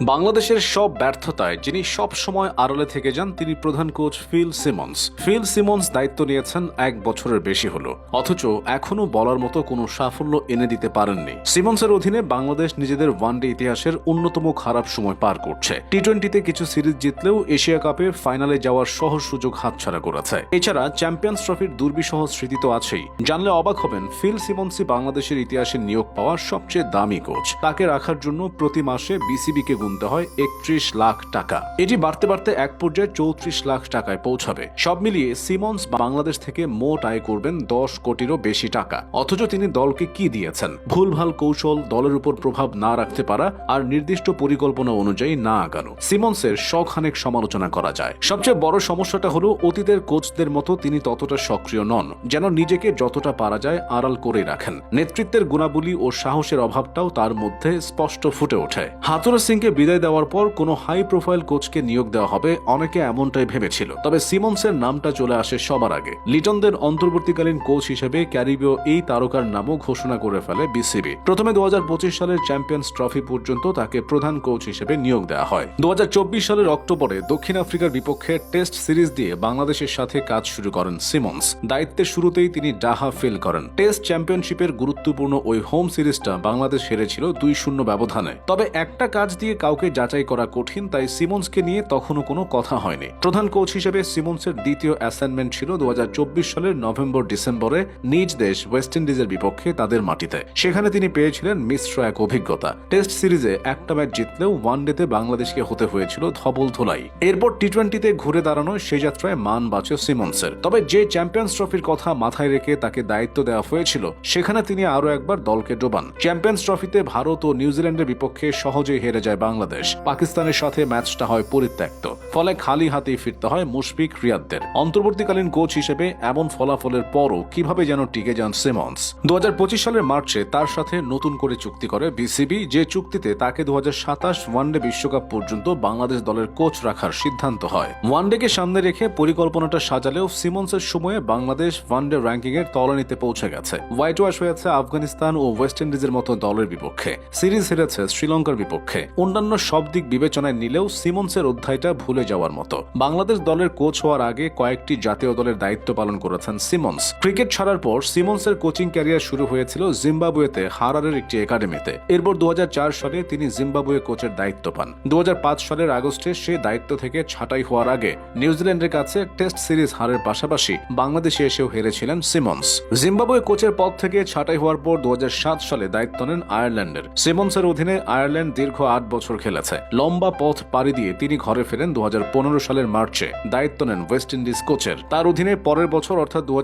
বাংলাদেশের সব ব্যর্থতায় যিনি সব সময় আড়ালে থেকে যান, তিনি প্রধান coach Phil Simmons. Phil Simmons দায়িত্ব নিয়েছেন এক বছরের বেশি হলো, অথচ এখনও বলার মতো কোনো সাফল্য এনে দিতে পারেননি। সিমন্সের অধীনে বাংলাদেশ নিজেদের ওয়ানডে ইতিহাসের অন্যতম খারাপ সময় পার করছে। টি টোয়েন্টিতে কিছু সিরিজ জিতলেও এশিয়া কাপে ফাইনালে যাওয়ার সহজ সুযোগ হাতছাড়া করেছে। এছাড়া চ্যাম্পিয়ন্স ট্রফির দুর্বিসহ স্মৃতি তো আছেই। জানলে অবাক হবেন, ফিল সিমন্সই বাংলাদেশের ইতিহাসে নিয়োগ পাওয়া সবচেয়ে দামি কোচ। তাকে রাখার জন্য প্রতি মাসে বিসিবিকে গুনতে হয় একত্রিশ লাখ টাকা। এটি বাড়তে বাড়তে এক পর্যায়ে চৌত্রিশ লাখ টাকায় পৌঁছাবে। সব মিলিয়ে সিমন্স বাংলাদেশ থেকে মোট আয় করবেন দশ কোটিরও বেশি টাকা। অথচ তিনি দলকে কি দিয়েছেন? ভুলভাল কৌশল, দলের উপর প্রভাব না রাখতে পারা আর নির্দিষ্ট পরিকল্পনা অনুযায়ী না আগানো। সিমন্সের শখানেক সমালোচনা করা যায়। সবচেয়ে বড় সমস্যাটা হলো অতীতের কোচদের মতো তিনি ততটা সক্রিয় নন, যেন নিজেকে যতটা পারা যায় আড়াল করে রাখেন। নেতৃত্বের গুণাবলী ও সাহসের অভাবটাও তার মধ্যে স্পষ্ট ফুটে ওঠে। হাতুরা সিংকে বিদায় দেওয়ার পর কোনো হাই প্রোফাইল কোচকে নিয়োগ দেওয়া হবে, অনেকে এমনটাই ভেবেছিল। তবে সিমন্সের নামটা চলে আসে সবার আগে। লিটনদের অন্তর্বর্তীকালীন কোচ হিসেবে ক্যারিবীয় এই তারকার নামও ঘোষণা করে ফেলে বিসিবি। প্রথমে দুহাজার পঁচিশ সালের চ্যাম্পিয়ন্স ট্রফি পর্যন্ত তাকে প্রধান কোচ হিসেবে নিয়োগ দেওয়া হয়। দুহাজার চব্বিশ সালের অক্টোবরে দক্ষিণ আফ্রিকার বিপক্ষে টেস্ট সিরিজ দিয়ে বাংলাদেশের সাথে কাজ শুরু করেন সিমন্স দায়িত্বের শুরুতেই তিনি ডাহা ফেল করেন। টেস্ট চ্যাম্পিয়নশিপের গুরুত্বপূর্ণ ওই হোম সিরিজটা বাংলাদেশ হেরেছিল দুই শূন্য ব্যবধানে। তবে একটা কাজ দিয়ে কাউকে যাচাই করা কঠিন, তাই সিমন্সকে নিয়ে তখনও কোনো কথা হয়নি। প্রধান কোচ হিসেবে সিমন্সের দ্বিতীয় অ্যাসাইনমেন্ট ছিল দুহাজার চব্বিশ সালের নভেম্বর ডিসেম্বরে নিজ দেশ ওয়েস্ট ইন্ডিজের বিপক্ষে তাদের মাটিতে। সেখানে তিনি পেয়েছিলেন মিশ্র এক অভিজ্ঞতা। টেস্ট সিরিজে একটা ম্যাচ জিতলেও ওয়ান ওয়ানডেতে বাংলাদেশকে হতে হয়েছিল ধবল ধোলাই। এরপর টি টোয়েন্টিতে ঘুরে দাঁড়ানো সেই যাত্রায় মান বাঁচে সিমন্সের। তবে যে চ্যাম্পিয়ন্স ট্রফির কথা মাথায় রেখে তাকে দায়িত্ব দেওয়া হয়েছিল, সেখানে তিনি আরও একবার দলকে ডোবান। চ্যাম্পিয়ন্স ট্রফিতে ভারত ও নিউজিল্যান্ডের বিপক্ষে সহজেই হেরে যায় বাংলাদেশ। পাকিস্তানের সাথে ম্যাচটা হয় পরিত্যক্ত। ফলে খালি হাতেই ফিরতে হয় মুশফিক রিয়াদদের। অন্তর্বর্তীকালীন কোচ হিসেবে এমন ফলাফলের পরও কীভাবে যেন টিকে যান সিমন্স। দু সালের মার্চে তার সাথে নতুন করে চুক্তি করে বিসিবি, যে চুক্তিতে তাকে দু ওয়ানডে বিশ্বকাপ পর্যন্ত বাংলাদেশ দলের কোচ রাখার সিদ্ধান্ত হয়। ওয়ানডেকে সামনে রেখে পরিকল্পনাটা সাজালেও সিমন্সের সময়ে বাংলাদেশ ওয়ানডে র্যাঙ্কিং এর তলানিতে পৌঁছে গেছে। হোয়াইট ওয়াশ হয়েছে আফগানিস্তান ও ওয়েস্ট ইন্ডিজের মতো দলের বিপক্ষে। সিরিজ হেরেছে শ্রীলঙ্কার বিপক্ষে। অন্যান্য সব দিক বিবেচনায় নিলেও সিমন্সের অধ্যায়টা ভুলে যাওয়ার মতো। বাংলাদেশ দলের কোচ হওয়ার আগে কয়েকটি জাতীয় দলের দায়িত্ব পালন করেছেন সিমন্স। ক্রিকেট ছাড়ার পর সিমন্সের কোচিং ক্যারিয়ার শুরু হয়েছিল জিম্বাবুয়েতে, হারারের একটি একাডেমিতে। এরপর দু সালে তিনি জিম্বাবুয়ে কোচের দায়িত্ব পান। দু সালের আগস্টে সে দায়িত্ব থেকে ছাঁটাই হওয়ার আগে নিউজিল্যান্ডের কাছে টেস্ট সিরিজ হারের পাশাপাশি বাংলাদেশে এসেও হেরেছিলেন সিমন্স। জিম্বাবুয়ে কোচের পদ থেকে ছাঁটাই হওয়ার পর দু হাজার সাত সালে দায়িত্ব নেন আয়ারল্যান্ডের। সিমন্সের অধীনে আয়ারল্যান্ড দীর্ঘ আট বছর খেলেছে। লম্বা পথ পাড়ি দিয়ে তিনি ঘরে ফেরেন দু হাজার পনেরো সালের মার্চে। দায়িত্ব নেন ওয়েস্ট ইন্ডিজ কোচের। তার অধীনে পরের বছর, অর্থাৎ দু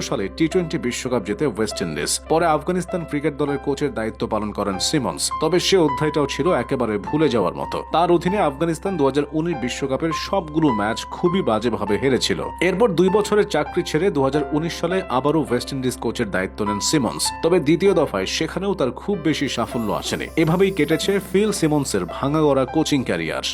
সালে টি টোয়েন্টি বিশ্বকাপ জেতে ওয়েস্ট ইন্ডিজ। পরে আফগানিস্তান ক্রিকেট দলের কোচের দায়িত্ব পালন করেন সিমন্স। তবে সে অধ্যায়টাও ছিল একেবারে ভুলে যাওয়ার মতো। তার অধীনে আফগানিস্তান দু বিশ্বকাপের সবগুলো ম্যাচ খুবই বাজেভাবে হেরেছিল। এরপর দুই বছরের চাকরি ছেড়ে দু হাজার উনিশ সালে আবারও ওয়েস্ট ইন্ডিজ কোচের দায়িত্ব নেন সিমন্স। তবে দ্বিতীয় দফায় সেখানেও তার খুব বেশি সাফল্য আসেনি। এভাবেই কেটেছে ফিল সিমন্সের ভাঙাগড়া কোচিং ক্যারিয়ার